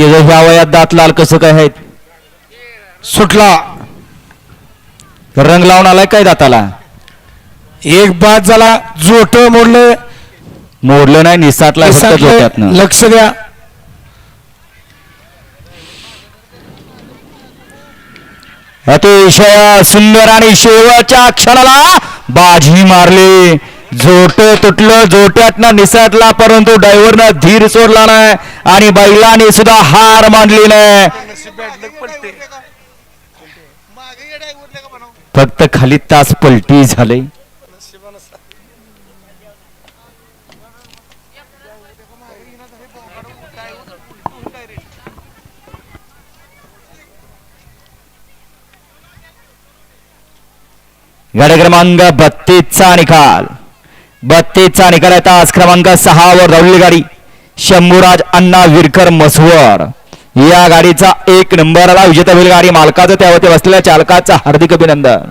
त्याचं ह्या वयात दात लाल कसं काय आहेत? सुटला. रंग लावून आलाय काय दाताला? एक बाद झाला जोट मोडलं. मोडलं नाही निसाटला लक्ष द्या. अतिशय सुंदर आणि शेवटच्या क्षणाला बाजी मारली. जोट तुटलं जोट्यातनं निसटला परंतु ड्रायव्हरनं धीर सोडला नाही. आणि बैलाने सुद्धा हार मानली नाही फक्त खाली तास पलटी झाले. गाडी क्रमांक बत्तीसचा निकाल. बत्तीसचा निकाल आहे. तास क्रमांक सहा वर गाडी. शंभूराज अण्णा विरकर मसवर या गाडीचा एक नंबरला विजेता बैलगाडी गाडी मालकाचं त्यावरती बसलेल्या चालकाचं हार्दिक अभिनंदन.